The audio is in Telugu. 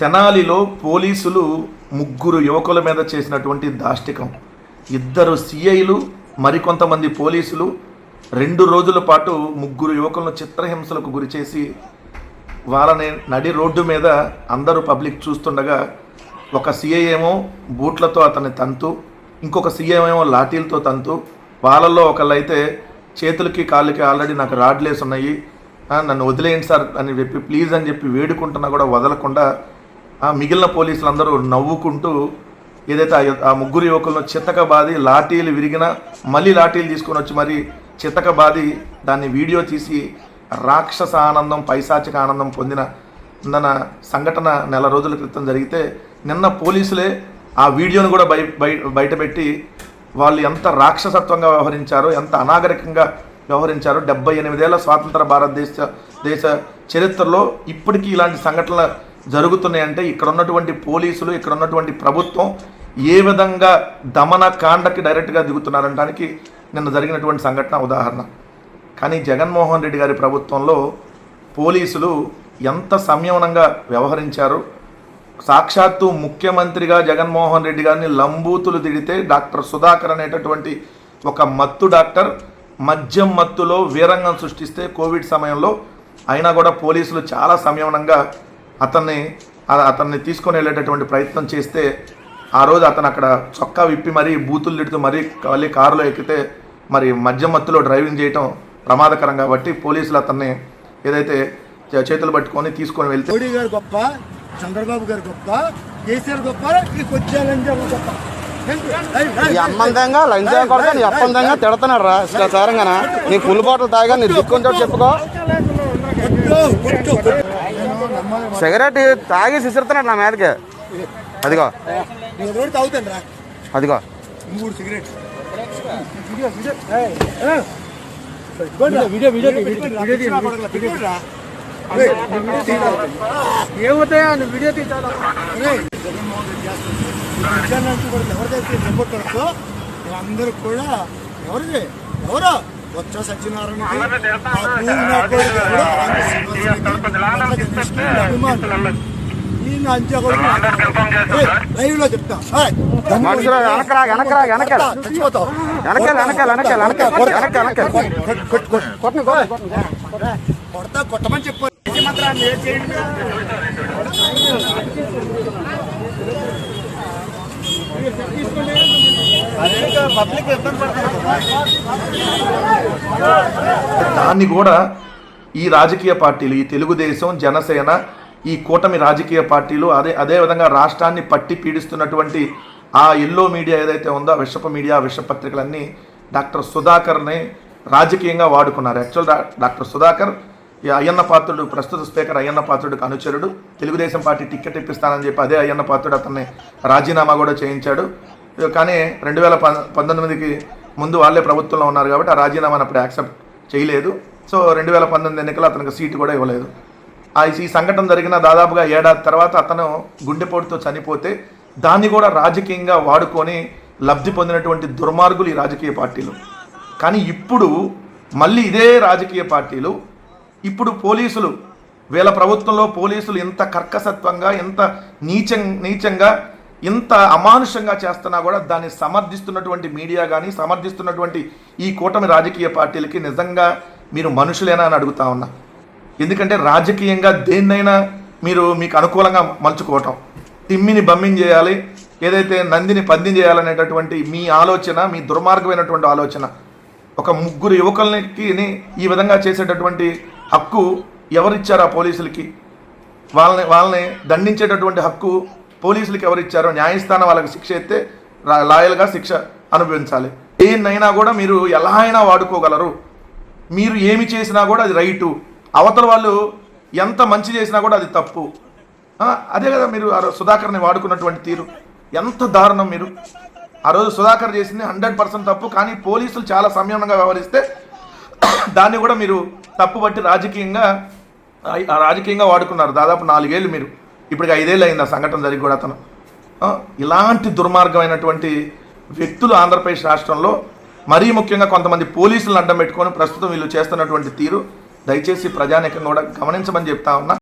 తెనాలిలో పోలీసులు ముగ్గురు యువకుల మీద చేసినటువంటి దాష్టికం. ఇద్దరు సిఐలు మరికొంతమంది పోలీసులు రెండు రోజుల పాటు ముగ్గురు యువకులను చిత్రహింసలకు గురిచేసి వాళ్ళని నడి రోడ్డు మీద అందరూ పబ్లిక్ చూస్తుండగా ఒక సీఐ ఏమో బూట్లతో అతన్ని తంతు ఇంకొక సీఐ ఏమో లాఠీలతో తంతు వాళ్ళల్లో ఒకళ్ళైతే చేతులకి కాళ్ళకి ఆల్రెడీ నాకు రాడ్లేసి ఉన్నాయి నన్ను వదిలేయండి సార్ అని చెప్పి ప్లీజ్ అని చెప్పి వేడుకుంటున్నా కూడా వదలకుండా మిగిలిన పోలీసులందరూ నవ్వుకుంటూ ఏదైతే ఆ- ముగ్గురు యువకులను చిత్తక బాది లాఠీలు విరిగిన మళ్ళీ లాఠీలు తీసుకొని వచ్చి మరి చితక బాది దాన్ని వీడియో తీసి రాక్షస ఆనందం పైశాచిక ఆనందం పొందిన నిన్న సంఘటన నెల రోజుల క్రితం జరిగితే నిన్న పోలీసులే ఆ వీడియోను కూడా బయ బయటపెట్టి వాళ్ళు ఎంత రాక్షసత్వంగా వ్యవహరించారో ఎంత అనాగరికంగా వ్యవహరించారో డెబ్బై ఎనిమిదేళ్ళ స్వాతంత్ర భారతదేశ దేశ చరిత్రలో ఇప్పటికీ ఇలాంటి సంఘటనలు జరుగుతున్నాయంటే ఇక్కడ ఉన్నటువంటి పోలీసులు ఇక్కడ ఉన్నటువంటి ప్రభుత్వం ఏ విధంగా దమన కాండకి డైరెక్ట్గా దిగుతున్నారనడానికి నిన్న జరిగినటువంటి సంఘటన ఉదాహరణ. కానీ జగన్మోహన్ రెడ్డి గారి ప్రభుత్వంలో పోలీసులు ఎంత సంయమనంగా వ్యవహరించారు. సాక్షాత్తు ముఖ్యమంత్రిగా జగన్మోహన్ రెడ్డి గారిని లంబూతులు తిడితే డాక్టర్ సుధాకర్ అనేటటువంటి ఒక మత్తు డాక్టర్ మద్యం మత్తులో వీరంగం సృష్టిస్తే కోవిడ్ సమయంలో అయినా కూడా పోలీసులు చాలా సంయమనంగా అతన్ని అతన్ని తీసుకొని వెళ్ళేటటువంటి ప్రయత్నం చేస్తే ఆ రోజు అతను అక్కడ చొక్కా విప్పి మరీ బూతులు తిడుతూ మరీ మళ్ళీ కారులో ఎక్కితే మరి మద్యం మత్తులో డ్రైవింగ్ చేయటం ప్రమాదకరం కాబట్టి పోలీసులు అతన్ని ఏదైతే చే- చేతులు పట్టుకొని తీసుకొని వెళ్తే మోడీ గారు గొప్ప చంద్రబాబు గారు గొప్ప కేసీఆర్ గొప్ప అమ్మందంగా లంచ్ కొడతా నీ తిడుతున్నాడు రా సారంగాన నీ ఫుల్ బాటిల్ తాగా నీ దిక్కుంటో చెప్పుకో సిగరెట్ తాగి సిసురుతున్నాడు నా మీదకి. అదిగో. అదిగో. మూడు సిగరెట్ వీడియో వీడియో వీడియో ఏమవుతాయా? నువ్వు వీడియో తీసాను ఎవరిదైతే అందరూ కూడా ఎవరిది ఎవరో వచ్చ సత్యనారాయణ లైవ్లో చెప్తా వెనకరా వెనకరా వెనకాల చచ్చిపోతావు వెనకాల వెనకాల వెనకాల వెనకాల వెనకాల వెనకాల కొడతా కొట్టమని చెప్పు ఇబ్బంది దాన్ని కూడా ఈ రాజకీయ పార్టీలు ఈ తెలుగుదేశం జనసేన ఈ కూటమి రాజకీయ పార్టీలు అదే అదే విధంగా రాష్ట్రాన్ని పట్టి పీడిస్తున్నటువంటి ఆ ఎల్లో మీడియా ఏదైతే ఉందో ఆ విషప మీడియా విషపత్రికలన్నీ డాక్టర్ సుధాకర్ని రాజకీయంగా వాడుకున్నారు. యాక్చువల్ డాక్టర్ సుధాకర్ ఈ అయ్యన్న పాత్రుడు ప్రస్తుత స్పీకర్ అయ్యన్న పాత్రుడికి అనుచరుడు. తెలుగుదేశం పార్టీ టిక్కెట్ ఇప్పిస్తానని చెప్పి అదే అయ్యన్న పాత్రుడు అతన్ని రాజీనామా కూడా చేయించాడు. కానీ రెండు వేల పంతొమ్మిదికి ముందు వాళ్ళే ప్రభుత్వంలో ఉన్నారు కాబట్టి ఆ రాజీనామాను అప్పుడు యాక్సెప్ట్ చేయలేదు. సో రెండు వేల పంతొమ్మిది ఎన్నికలు అతనికి సీటు కూడా ఇవ్వలేదు. ఆ ఈ సంఘటన జరిగిన దాదాపుగా ఏడాది తర్వాత అతను గుండెపోటుతో చనిపోతే దాన్ని కూడా రాజకీయంగా వాడుకొని లబ్ధి పొందినటువంటి దుర్మార్గులు ఈ రాజకీయ పార్టీలు. కానీ ఇప్పుడు మళ్ళీ ఇదే రాజకీయ పార్టీలు ఇప్పుడు పోలీసులు వీళ్ళ ప్రభుత్వంలో పోలీసులు ఇంత కర్కసత్వంగా ఇంత నీచం నీచంగా ఇంత అమానుషంగా చేస్తున్నా కూడా దాన్ని సమర్థిస్తున్నటువంటి మీడియా కానీ సమర్థిస్తున్నటువంటి ఈ కూటమి రాజకీయ పార్టీలకి నిజంగా మీరు మనుషులేనా అని అడుగుతా ఉన్నా. ఎందుకంటే రాజకీయంగా దేన్నైనా మీరు మీకు అనుకూలంగా మలుచుకోవటం. తిమ్మిని బమ్మిని చేయాలి ఏదైతే నందిని పందిం చేయాలనేటటువంటి మీ ఆలోచన మీ దుర్మార్గమైనటువంటి ఆలోచన. ఒక ముగ్గురు యువకులకి ఈ విధంగా చేసేటటువంటి హక్కు ఎవరిచ్చారు ఆ పోలీసులకి? వాళ్ళని వాళ్ళని దండించేటటువంటి హక్కు పోలీసులకి ఎవరిచ్చారో న్యాయస్థానం వాళ్ళకి శిక్ష ఎత్తే లాయల్గా శిక్ష అనుభవించాలి. దేన్నైనా కూడా మీరు ఎలా అయినా వాడుకోగలరు. మీరు ఏమి చేసినా కూడా అది రైటు. అవతల వాళ్ళు ఎంత మంచి చేసినా కూడా అది తప్పు. అదే కదా మీరు ఆ సుధాకర్ని వాడుకున్నటువంటి తీరు. ఎంత దారుణం మీరు. ఆ రోజు సుధాకర్ చేసింది హండ్రెడ్ పర్సెంట్ తప్పు కానీ పోలీసులు చాలా సంయమనంగా వ్యవహరిస్తే దాన్ని కూడా మీరు తప్పు బట్టి రాజకీయంగా రాజకీయంగా వాడుకున్నారు. దాదాపు నాలుగేళ్ళు మీరు. ఇప్పటికి ఐదేళ్ళు అయింది ఆ సంఘటన జరిగి కూడా అతను. ఇలాంటి దుర్మార్గమైనటువంటి వ్యక్తులు ఆంధ్రప్రదేశ్ రాష్ట్రంలో మరీ ముఖ్యంగా కొంతమంది పోలీసులను అడ్డం పెట్టుకొని ప్రస్తుతం వీళ్ళు చేస్తున్నటువంటి తీరు దయచేసి ప్రజానికం కూడా గమనించమని చెప్తా ఉన్నా.